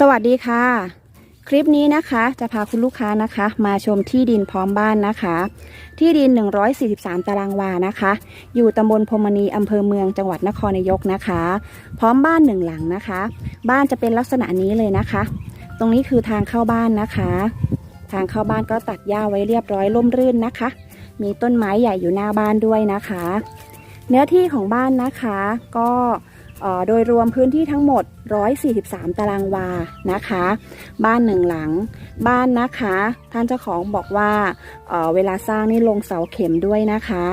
สวัสดีค่ะ คลิปนี้นะคะจะพาคุณลูกค้านะคะ มาชมที่ดินพร้อมบ้านนะคะ ที่ดิน 143 ตารางวานะคะ อยู่ตำบลพรมณีอำเภอเมืองจังหวัดนครนายกนะคะ พร้อมบ้านหนึ่งหลังนะคะ บ้านจะเป็นลักษณะนี้เลยนะคะ ตรงนี้คือทางเข้าบ้านนะคะ ทางเข้าบ้านก็ตัดหญ้าไว้เรียบร้อยร่มรื่นนะคะ มีต้นไม้ใหญ่อยู่หน้าบ้านด้วยนะคะ เนื้อที่ของบ้านนะคะก็ โดยรวมพื้นที่ทั้งหมด 143 ตารางวานะคะ บ้านหนึ่งหลัง บ้านนะคะ ท่านเจ้าของบอกว่าเเวลาสร้างนี่ลงเสาเข็มด้วยนะคะ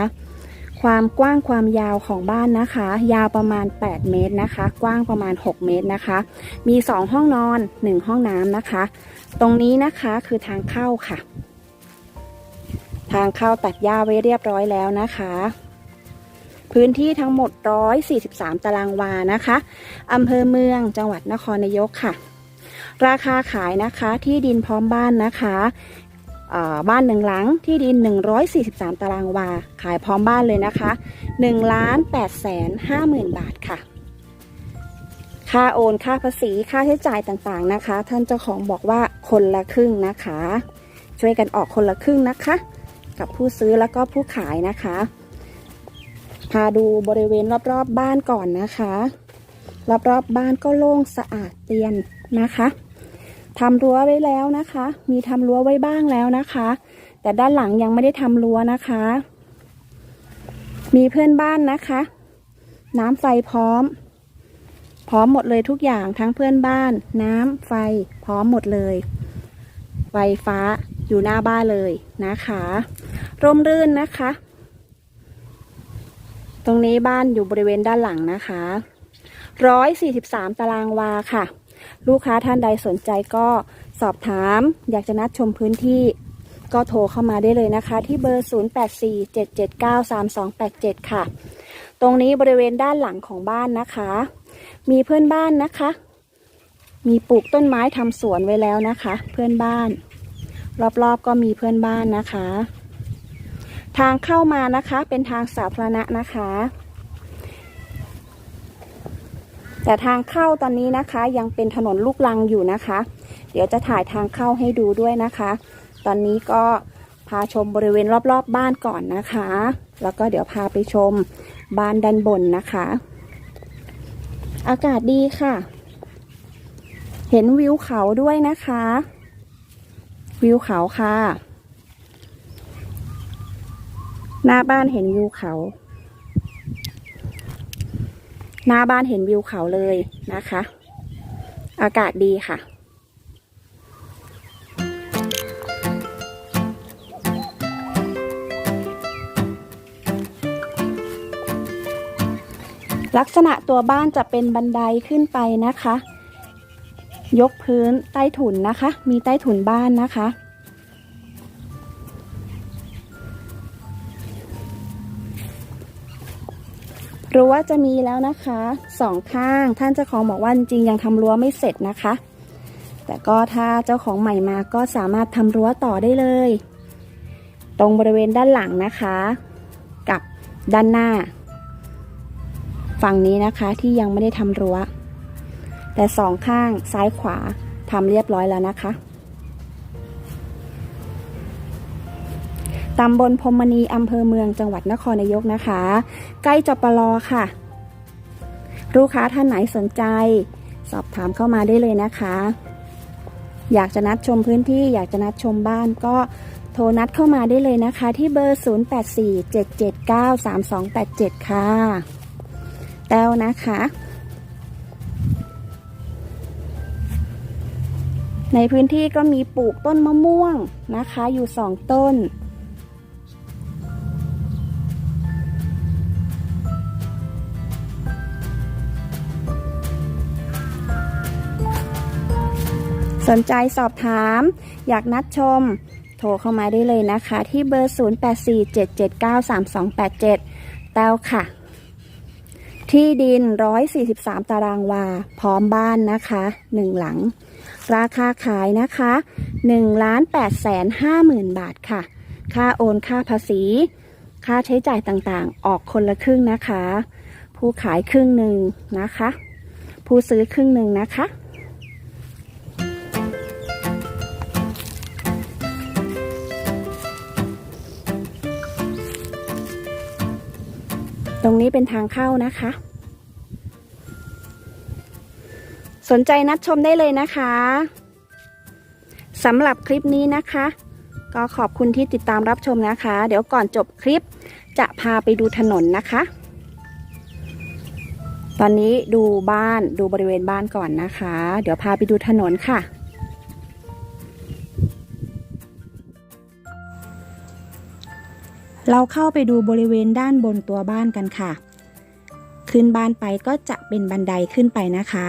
ความกว้างความยาวของบ้านนะคะ ยาวประมาณ 8 เมตรนะคะ กว้างประมาณ 6 เมตรนะคะ มี 2 ห้องนอน 1 ห้องน้ำนะคะ ตรงนี้นะคะคือทางเข้าค่ะ ทางเข้าตัดหญ้าไว้เรียบร้อยแล้วนะคะ พื้นที่ทั้งหมด 143 ตารางวานะคะอำเภอเมืองจังหวัดนครนายกค่ะ ราคาขายนะคะที่ดินพร้อมบ้านนะคะบ้านหนึ่งหลังที่ดิน 143 ตารางวา ขายพร้อมบ้านเลยนะคะ1ล้าน8แสน5หมื่นบาทค่ะ ค่าโอนค่าภาษีค่าใช้จ่ายต่างๆนะคะ ท่านเจ้าของบอกว่าคนละครึ่งนะคะ ช่วยกันออกคนละครึ่งนะคะ กับผู้ซื้อแล้วก็ผู้ขายนะคะ พาดูบริเวณรอบๆบบ้านก่อนนะคะ รอบๆบบ้านก็โล่งสะอาดเตียนนะคะทำรั้วไว้แล้วนะคะ มีทำรั้วไว้บ้างแล้วนะคะ แต่ด้านหลังยังไม่ได้ทำรั้วนะคะ มีเพื่อนบ้านนะคะ น้ำไฟพร้อม พร้อมหมดเลยทุกอย่างทั้งเพื่อนบ้าน น้ำไฟพร้อมหมดเลย ไฟฟ้าอยู่หน้าบ้านเลยนะคะ ร่มรื่นนะคะ ตรงนี้บ้านอยู่บริเวณด้านหลังนะคะร้อยสี่สิบสามตารางวาค่ะ ลูกค้าท่านใดสนใจก็สอบถาม อยากจะนัดชมพื้นที่ก็โทรเข้ามาได้เลยนะคะ ที่เบอร์ 0847793287 ค่ะ ตรงนี้บริเวณด้านหลังของบ้านนะคะ มีเพื่อนบ้านนะคะ มีปลูกต้นไม้ทำสวนไว้แล้วนะคะ เพื่อนบ้าน รอบๆก็มีเพื่อนบ้านนะคะ ทางเข้ามานะคะเป็นทางสาธารณะนะคะ แต่ทางเข้าตอนนี้นะคะยังเป็นถนนลูกลังอยู่นะคะ เดี๋ยวจะถ่ายทางเข้าให้ดูด้วยนะคะ ตอนนี้ก็พาชมบริเวณรอบๆบบ้านก่อนนะคะ แล้วก็เดี๋ยวพาไปชมบ้านด้านบนนะคะ อากาศดีค่ะ เห็นวิวเขาด้วยนะคะ วิวเขาค่ะ หน้าบ้านเห็นวิวเขา หน้าบ้านเห็นวิวเขาเลยนะคะ อากาศดีค่ะลักษณะตัวบ้านจะเป็นบันไดขึ้นไปนะคะ ยกพื้นใต้ถุนนะคะ มีใต้ถุนบ้านนะคะ รั้วจะมีแล้วนะคะสองข้างท่านเจ้าของบอกว่าจริงยังทำรั้วไม่เสร็จนะคะ แต่ก็ถ้าเจ้าของใหม่มาก็สามารถทำรั้วต่อได้เลย ตรงบริเวณด้านหลังนะคะ กับด้านหน้า ฝั่งนี้นะคะที่ยังไม่ได้ทำรั้ว แต่สองข้างซ้ายขวาทำเรียบร้อยแล้วนะคะ ตำบลพรมณีอำเภอเมืองจังหวัดนครนายกนะคะ ใกล้จปลอค่ะ ลูกค้าท่านไหนสนใจ สอบถามเข้ามาได้เลยนะคะ อยากจะนัดชมพื้นที่อยากจะนัดชมบ้านก็โทรนัดเข้ามาได้เลยนะคะ ที่เบอร์ 0847793287 ค่ะ แต้วนะคะ ในพื้นที่ก็มีปลูกต้นมะม่วงนะคะอยู่สองต้น สนใจสอบถาม อยากนัดชม โทรเข้ามาได้เลยนะคะ ที่เบอร์ 0847793287 แต้วค่ะ ที่ดิน 143 ตารางวา พร้อมบ้านนะคะ 1 หลัง ราคาขายนะคะ1ล้าน8แสน5หมื่นบาทค่ะ ค่าโอนค่าภาษี ค่าใช้จ่ายต่างๆ ออกคนละครึ่งนะคะ ผู้ขายครึ่งหนึ่งนะคะ ผู้ซื้อครึ่งหนึ่งนะคะ ตรงนี้เป็นทางเข้านะคะ สนใจนัดชมได้เลยนะคะสำหรับคลิปนี้นะคะ ก็ขอบคุณที่ติดตามรับชมนะคะ เดี๋ยวก่อนจบคลิปจะพาไปดูถนนนะคะ ตอนนี้ดูบ้านดูบริเวณบ้านก่อนนะคะ เดี๋ยวพาไปดูถนนค่ะ เราเข้าไปดูบริเวณด้านบนตัวบ้านกันค่ะ ขึ้นบ้านไปก็จะเป็นบันไดขึ้นไปนะคะ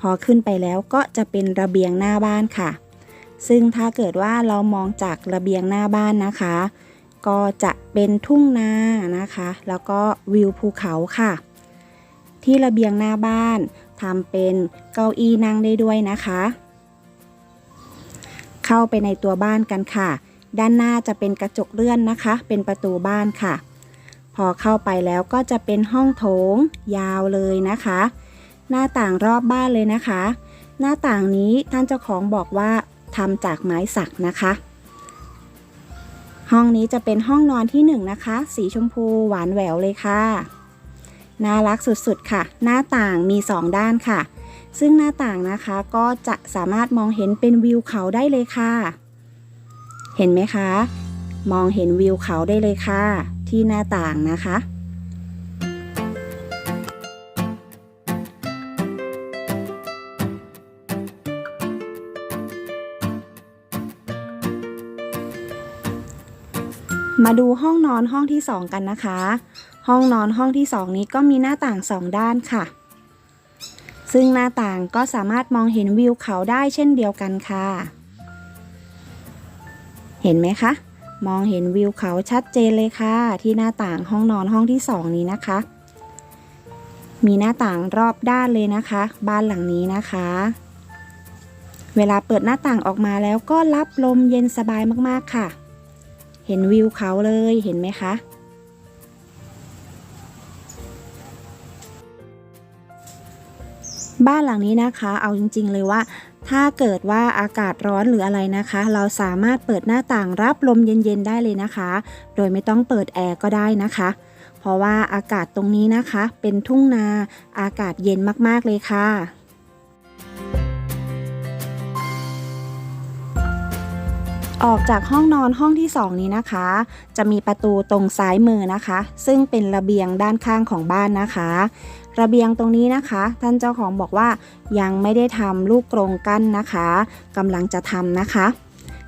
พอขึ้นไปแล้วก็จะเป็นระเบียงหน้าบ้านค่ะ ซึ่งถ้าเกิดว่าเรามองจากระเบียงหน้าบ้านนะคะ ก็จะเป็นทุ่งนานะคะ แล้วก็วิวภูเขาค่ะ ที่ระเบียงหน้าบ้านทำเป็นเก้าอี้นั่งได้ด้วยนะคะ เข้าไปในตัวบ้านกันค่ะ ด้านหน้าจะเป็นกระจกเลื่อนนะคะ เป็นประตูบ้านค่ะ พอเข้าไปแล้วก็จะเป็นห้องโถง ยาวเลยนะคะ หน้าต่างรอบบ้านเลยนะคะ หน้าต่างนี้ท่านเจ้าของบอกว่าทำจากไม้สักนะคะ ห้องนี้จะเป็นห้องนอนที่หนึ่งนะคะ สีชมพูหวานแหววเลยค่ะน่ารักสุดๆค่ะ หน้าต่างมีสองด้านค่ะ ซึ่งหน้าต่างนะคะก็จะสามารถมองเห็นเป็นวิวเขาได้เลยค่ะ เห็นไหมคะ มองเห็นวิวเขาได้เลยค่ะ ที่หน้าต่างนะคะ มาดูห้องนอนห้องที่สองกันนะคะ ห้องนอนห้องที่สองนี้ก็มีหน้าต่างสองด้านค่ะ ซึ่งหน้าต่างก็สามารถมองเห็นวิวเขาได้เช่นเดียวกันค่ะ เห็นไหมคะ มองเห็นวิวเขาชัดเจนเลยค่ะ ที่หน้าต่างห้องนอนห้องที่สองนี้นะคะ มีหน้าต่างรอบด้านเลยนะคะ บ้านหลังนี้นะคะ เวลาเปิดหน้าต่างออกมาแล้วก็รับลมเย็นสบายมากๆค่ะ เห็นวิวเขาเลยเห็นไหมคะบ้านหลังนี้นะคะ เอาจริง ๆ เลยว่า ถ้าเกิดว่าอากาศร้อนหรืออะไรนะคะ เราสามารถเปิดหน้าต่างรับลมเย็นๆได้เลยนะคะ โดยไม่ต้องเปิดแอร์ก็ได้นะคะ เพราะว่าอากาศตรงนี้นะคะ เป็นทุ่งนาอากาศเย็นมากๆเลยค่ะ ออกจากห้องนอนห้องที่ 2 นี้นะคะ จะมีประตูตรงซ้ายมือนะคะ ซึ่งเป็นระเบียงด้านข้างของบ้านนะคะ ระเบียงตรงนี้นะคะ ท่านเจ้าของบอกว่ายังไม่ได้ทำลูกกรงกั้นนะคะกำลังจะทำนะคะ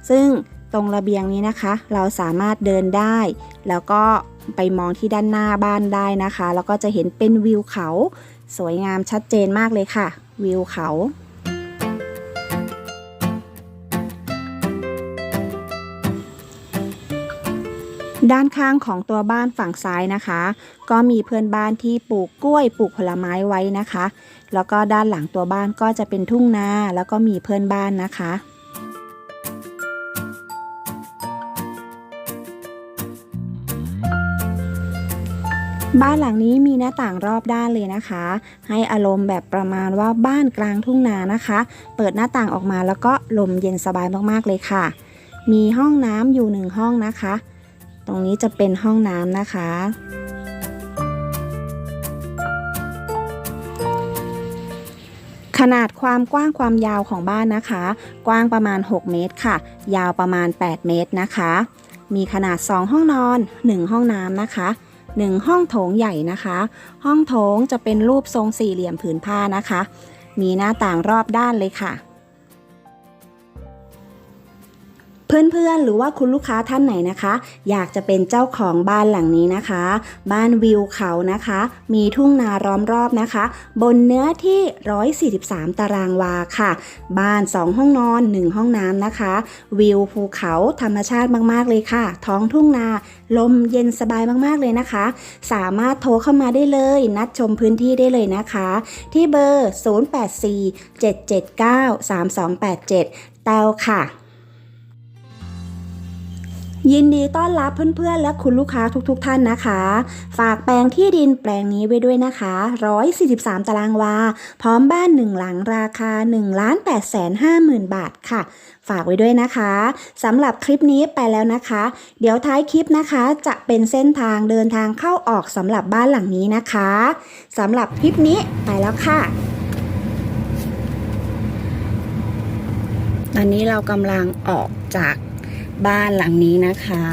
ซึ่งตรงระเบียงนี้นะคะ เราสามารถเดินได้ แล้วก็ไปมองที่ด้านหน้าบ้านได้นะคะ แล้วก็จะเห็นเป็นวิวเขา สวยงามชัดเจนมากเลยค่ะ วิวเขา ด้านข้างของตัวบ้านฝั่งซ้ายนะคะ ก็มีเพื่อนบ้านที่ปลูกกล้วยปลูกผลไม้ไว้นะคะ แล้วก็ด้านหลังตัวบ้านก็จะเป็นทุ่งนาแล้วก็มีเพื่อนบ้านนะคะบ้านหลังนี้มีหน้าต่างรอบด้านเลยนะคะ ให้อารมณ์แบบประมาณว่าบ้านกลางทุ่งนานะคะ เปิดหน้าต่างออกมาแล้วก็ลมเย็นสบายมากๆเลยค่ะ มีห้องน้ำอยู่หนึ่งห้องนะคะ ตรงนี้จะเป็นห้องน้ำนะคะ ขนาดความกว้างความยาวของบ้านนะคะ กว้างประมาณ 6 เมตรค่ะ ยาวประมาณ 8 เมตรนะคะ มีขนาด 2 ห้องนอน 1 ห้องน้ำนะคะ1ห้องโถงใหญ่นะคะ ห้องโถงจะเป็นรูปทรงสี่เหลี่ยมผืนผ้านะคะ มีหน้าต่างรอบด้านเลยค่ะ เพื่อนๆ หรือว่าคุณลูกค้าท่านไหนนะคะ อยากจะเป็นเจ้าของบ้านหลังนี้นะคะ บ้านวิวเขานะคะ มีทุ่งนาล้อมรอบนะคะ บนเนื้อที่ 143 ตารางวาค่ะ บ้าน 2 ห้องนอน 1 ห้องน้ำนะคะ วิวภูเขาธรรมชาติมากๆเลยค่ะ ท้องทุ่งนาลมเย็นสบายมากๆเลยนะคะ สามารถโทรเข้ามาได้เลย นัดชมพื้นที่ได้เลยนะคะ ที่เบอร์ 084 779 3287 แต้วค่ะ ยินดีต้อนรับเพื่อนๆ และคุณลูกค้าทุกๆทท่านนะคะ ฝากแปลงที่ดินแปลงนี้ไว้ด้วยนะคะ 143 ตารางวา พร้อมบ้าน 1 หลังราคา 1 8 5 0 0 0 0 บาทค่ะ ฝากไว้ด้วยนะคะสำหรับคลิปนี้ไปแล้วนะคะ เดี๋ยวท้ายคลิปนะคะ จะเป็นเส้นทางเดินทางเข้าออกสำหรับบ้านหลังนี้นะคะสำหรับคลิปนี้ไปแล้วค่ะตอนนี้เรากำลังออกจาก บ้านหลังนี้นะคะ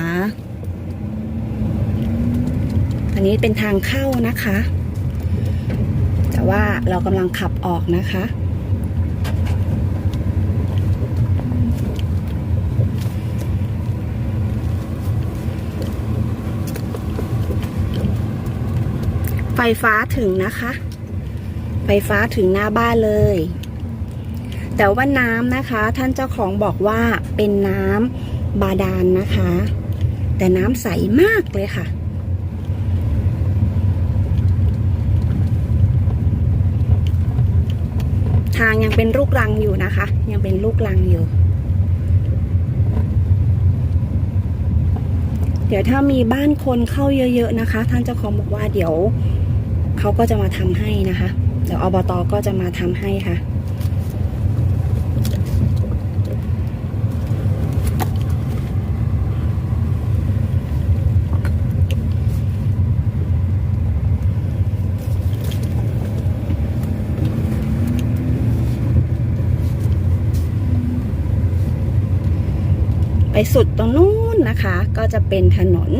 อันนี้เป็นทางเข้านะคะ แต่ว่าเรากำลังขับออกนะคะไฟฟ้าถึงนะคะ ไฟฟ้าถึงหน้าบ้านเลย แต่ว่าน้ำนะคะ ท่านเจ้าของบอกว่าเป็นน้ำ บาดาลนนะคะ แต่น้ำใสมากเลยค่ะ ทางยังเป็นลูกรังอยู่นะคะ ยังเป็นลูกรังอยู่ เดี๋ยวถ้ามีบ้านคนเข้าเยอะๆนะคะ ท่านเจ้าของบอกว่าเดี๋ยวเขาก็จะมาทำให้นะคะ เดี๋ยวอบตก็จะมาทำให้ค่ะ สุดตรงนู้นนะคะ ก็จะเป็นถนน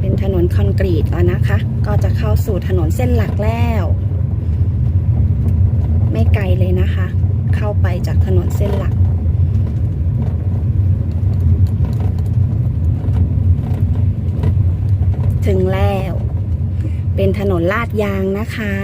เป็นถนนคอนกรีตแล้วนะคะ ก็จะเข้าสู่ถนนเส้นหลักแล้ว ไม่ไกลเลยนะคะ เข้าไปจากถนนเส้นหลักถึงแล้ว เป็นถนนลาดยางนะคะ